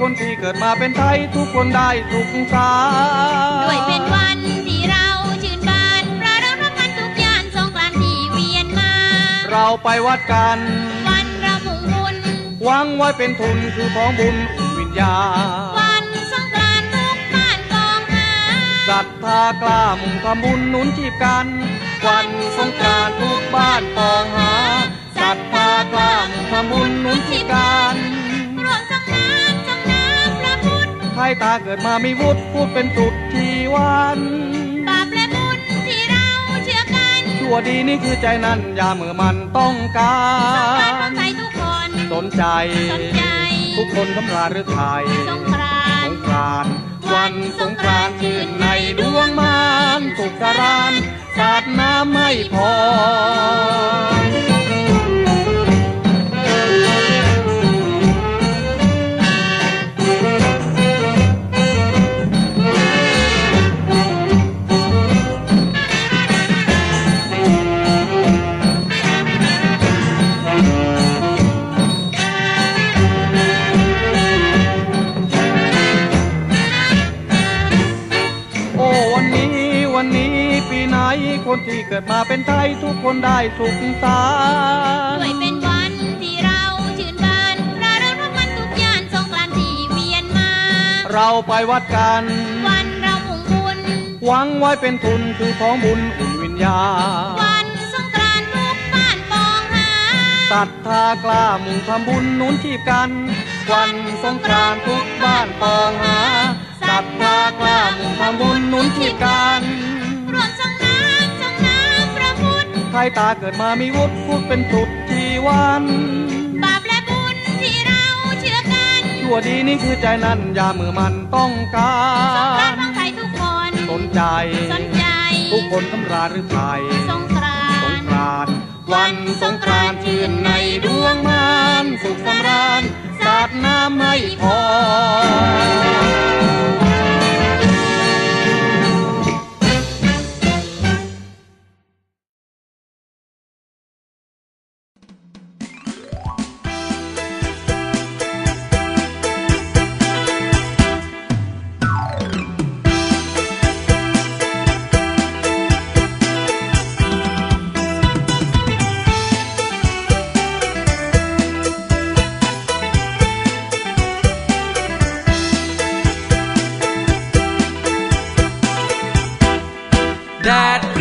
คนที่เกิดมาเป็นไทยทุกคนได้สุขสาด้วยเป็นวันที่เราชื่นบานประเราทำกันทุกยานสงกรานต์ที่เวียนมา เราไปวัดกัน วันเรามุ่งบุญหวังไว้เป็นทุนคือของบุญอุ่นวิญญาณวันสงกรานต์ทุกบ้านกองหาศรัทธากล้ามุ่งทำบุญหนุนชีพกัน วันสงกรานต์ทุกบ้านปองหา ศรัทธากล้ามุ่งทำบุญหนุนชีพกันรวมสงน้ำสงน้ำพระพุทธใครตาเกิดมามีวุฒิพูดเป็นสุดชีวันบาปและบุญที่เราเชื่อกัน ชั่วดีนี่คือใจนั้นอย่าเมื่อมันต้องกาสงกรานต์ขรองไทยทุกคนสนใจสนใจทุกคนคำลาหรือไทยสงกรานสต์งกรานต์วันสงกรานต์ชื่นในดวงมานสุขสรานต์สาดน้ำไม่พอ คนที่เกิดมาเป็นไทยทุกคนได้สุขสาด้วยเป็นวันที่เราชื่นบานประเราทำกันทุกยานสงกรานต์ที่เวียนมา เราไปวัดกัน วันเรามุ่งบุญหวังไว้เป็นทุนคือของบุญอุ่นวิญญาณวันสงกรานต์ทุกบ้านปองหาศรัทธากล้ามุ่งทำบุญหนุนชีพกัน วันสงกรานต์ทุกบ้านปองหาศรัทธากล้ามุ่งทำบุญหนุนชีพกันรวมสง พุทธใครตาเกิดมามีวุฒิพูดเป็นสุดชีวันบาปและบุญที่เราเชื่อกันชั่วดีนี่คือใจนั้นอย่ามือมันต้องกาสงกรานรต์ของไทยทุกคนสนใจสนใจทุกคนคำราหรือไทยสงกรานสงต์กรานต์วันสงกรานต์ชื่นในดวงมานสุขสำราญสาดน้ำไม่พอ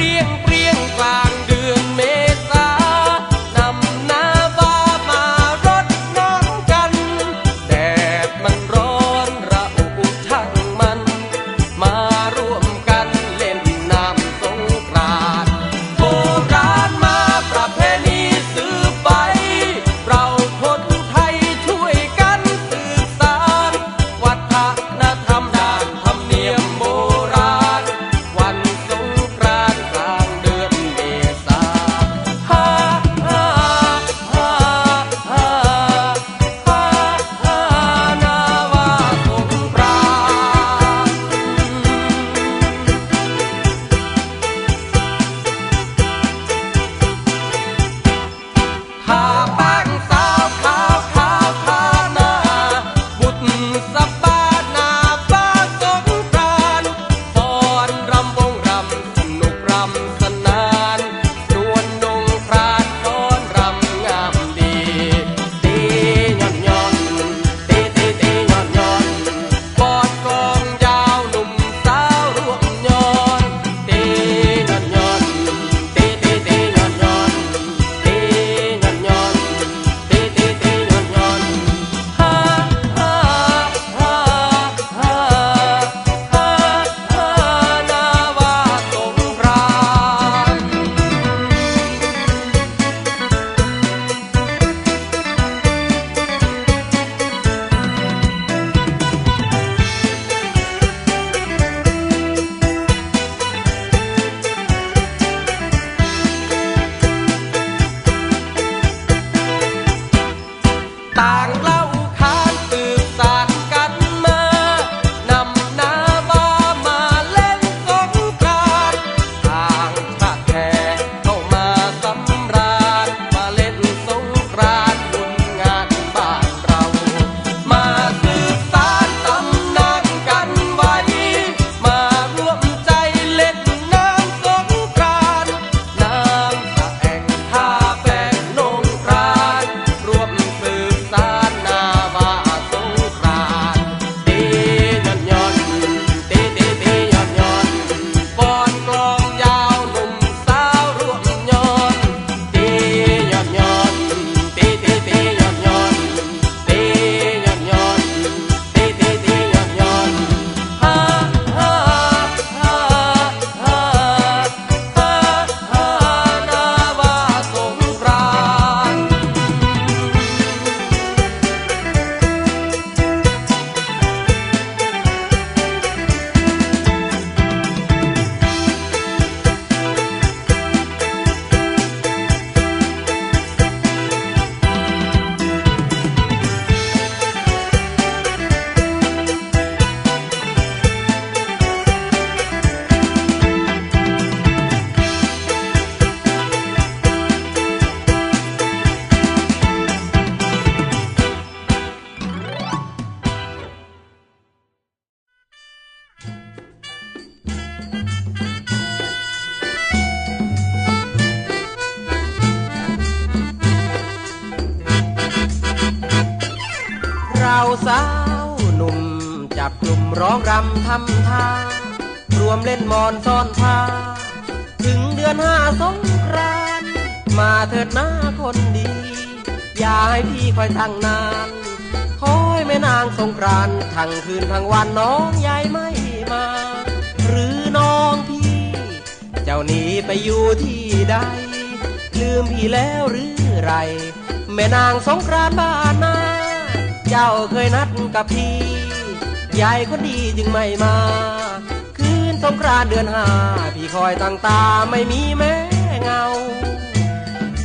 เปลี่ยงเปรี้ยงกลางเดือนเมษ สาวหนุ่ม จับกลุ่มร้องรำทำท่ารวมเล่นมอนซ่อนผ้า ถึงเดือนห้าสงกรานมาเถิดหน้าคนดี อย่าให้พี่คอยทั้งนานคอยแม่นางสงกรานทั้งคืนทั้งวันน้องยายไม่มา หรือน้องพี่ เจ้าหนีไปอยู่ที่ใด ลืมพี่แล้วหรือไร แม่นางสงกรานบ้านนา เจ้าเคยนัดกับพี่ยายคนดีจึงไม่มา คืนสงกรานเดือนห้าพี่คอยตั้งตาไม่มีแม่เงา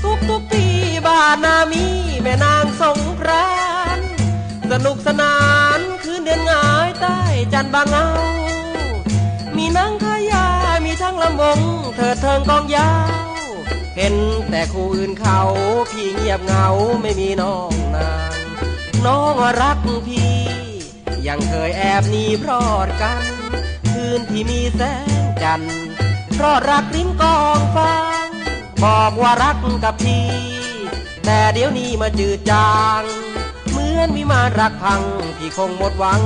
ทุกทุกปีบ้านนามีแม่นางสงกรานสนุกสนานคืนเดือนหงายใต้จันทร์บางเงา มีนางขายา มีทั้งลำวงเถิดเทิงกองยาว เห็นแต่คู่อื่นเขา พี่เงียบเงาไม่มีน้องนา น้องรักพี่ ยังเคยแอบหนีพรอดกัน คืนที่มีแสงจันทร์เพราะรักริมกองฟางบอกว่ารักกับพี่ แต่เดี๋ยวนี้มาจืดจาง เหมือนมีมารรักพัง พี่คงหมดหวัง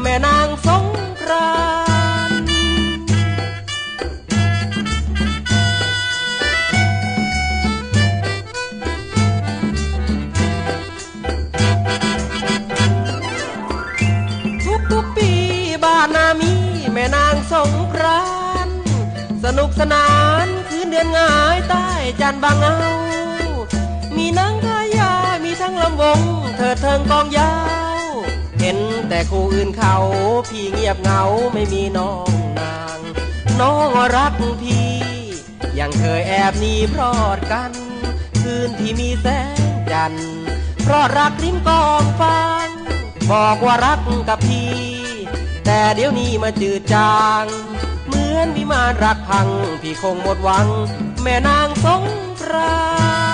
แม่นางสงกราน นุกสนาน คืนเดือนงายใต้จันบางเงามีนางขายา มีทั้งลำวงเถิดเทิงกองยาว เห็นแต่คู่อื่นเขา พี่เงียบเหงาไม่มีน้องนาง น้องรักพี่ ยังเคยแอบหนีพรอดกัน คืนที่มีแสงจันทร์เพราะรักริมกองฟางบอกว่ารักกับพี่ แต่เดี๋ยวนี้มาจืดจาง นวิมานรักพัง พี่คงหมดหวัง แม่นางสงกราน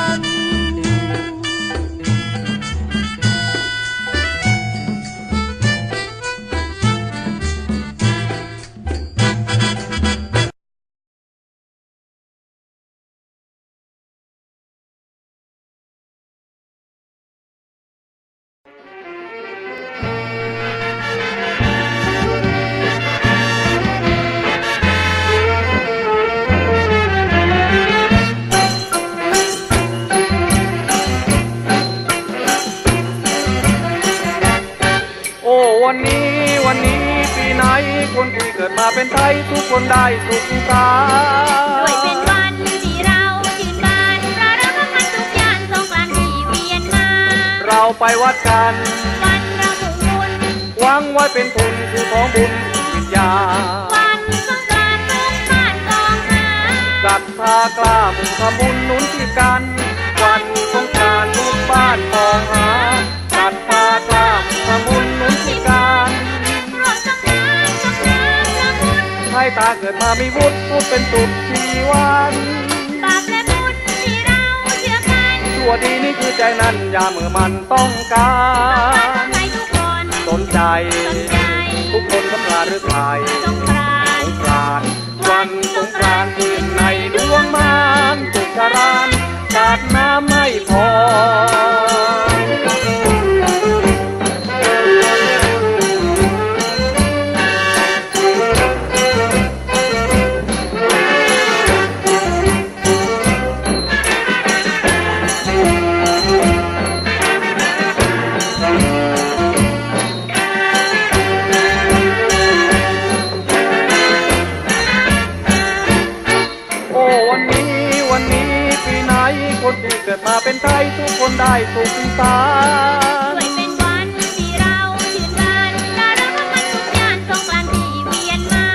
วันนี้วันนี้ปีไหนคนที่เกิดมาเป็นไทยทุกคนได้สุขสาด้วยเป็นวันที่เราชื่นบานประดับพันทุกยานสงกรานต์ที่เวียนมา เราไปวัดกันวันเราคงบุญหวังไว้เป็นทุนคือของบุญวิญญาวันสงกรานต์ทุกบ้านกองหาศรัทธากล้ามุ่งทำบุญหนุนที่กัน วันสงกรานต์ทุกบ้านปองหา พุทธให้ตาเกิดมามีวุฒิพูดเป็นสุขชีวันบาปและบุญที่เราเชื่อกันชั่วดีนี่คือใจนั้นอย่าเมื่อมันต้องการให้ทุกคนสนใจสนใจ ทุกคนสำราญหรือไทยสงกรานสต์งกรานต์วันสงกรานต์คืนในดวงมานสุขรานสาดน้ำไม่พอ ได้สุขสาด้วยเป็นวันที่เราชื่นบานประดับพันทุกยานสงกรานต์ที่เวียนมา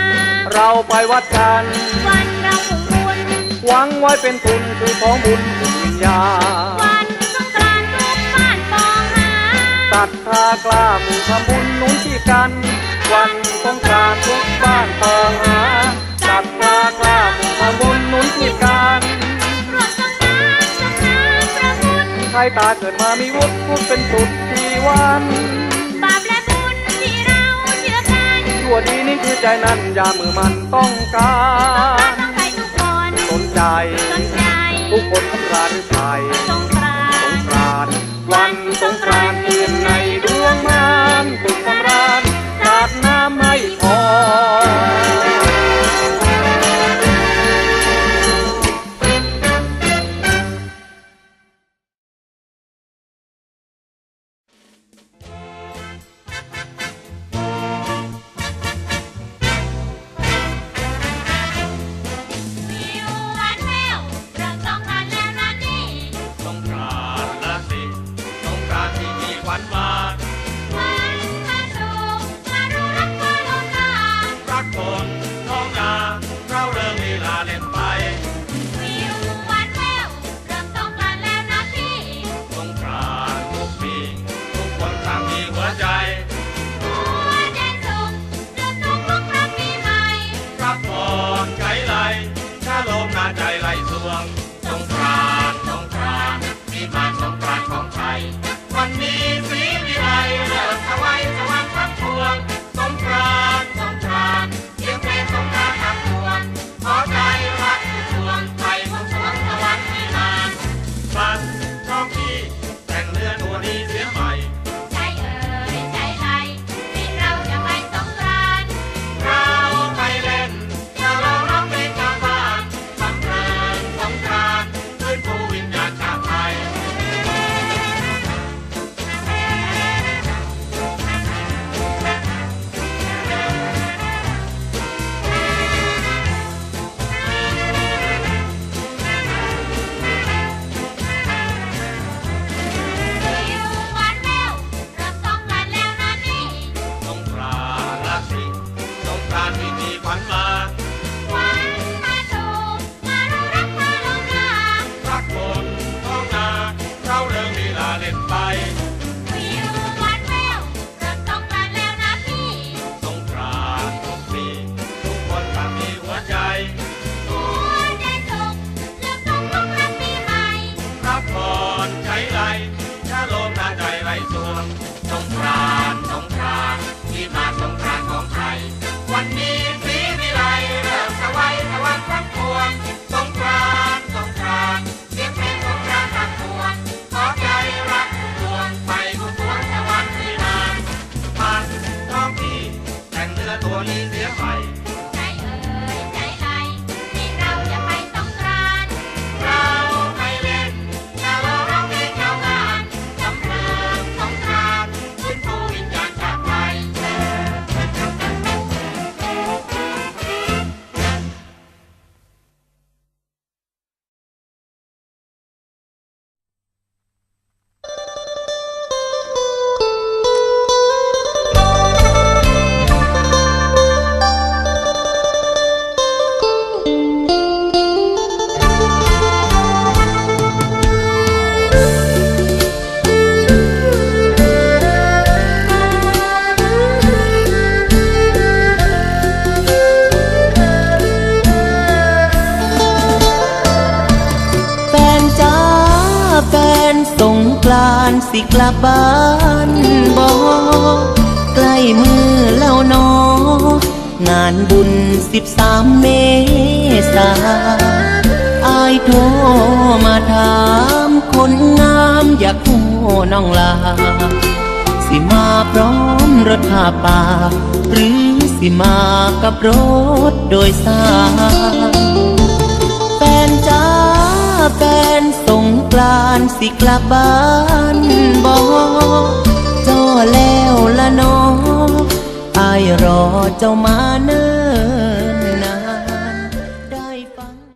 เราไปวัดกัน วันเราคงบุญหวังไว้เป็นทุนคือของบุญคือวิญญาวันสงกรานต์ทุกบ้านปองหาตัดทากล้าหมู่ทำบุญหนุนที่กัน วันสงกรานต์ทุกบ้านปองหาตัดทากล้าหมู่ทำบุญหนุนที่กัน พุทธใครตาเกิดมามีวุฒิพูดเป็นสุดชีวันบาปและบุญที่เราเชื่อกันชั่วดีนี่คือใจนั้นอย่ามือมันต้องการต้องใครทุกคนสนใจสนใจทุกคนสำราญหรือไทยสงกรานสงต์กรานต์วันสงกรานต์คืนในดวงมาน one. ับบ้านบอกใกล้มือแล้วนองานบุญสิบสามเมษาอายโทรมาถามคนงามอยากโคน้องลา สิมาพร้อมรถหาป่า หรือสิมากับรถโดยสารแฟนจ้าแฟนานสิกลับบ้านบ่จ้อแล้วละน้องอายรอเจ้ามาเนิ่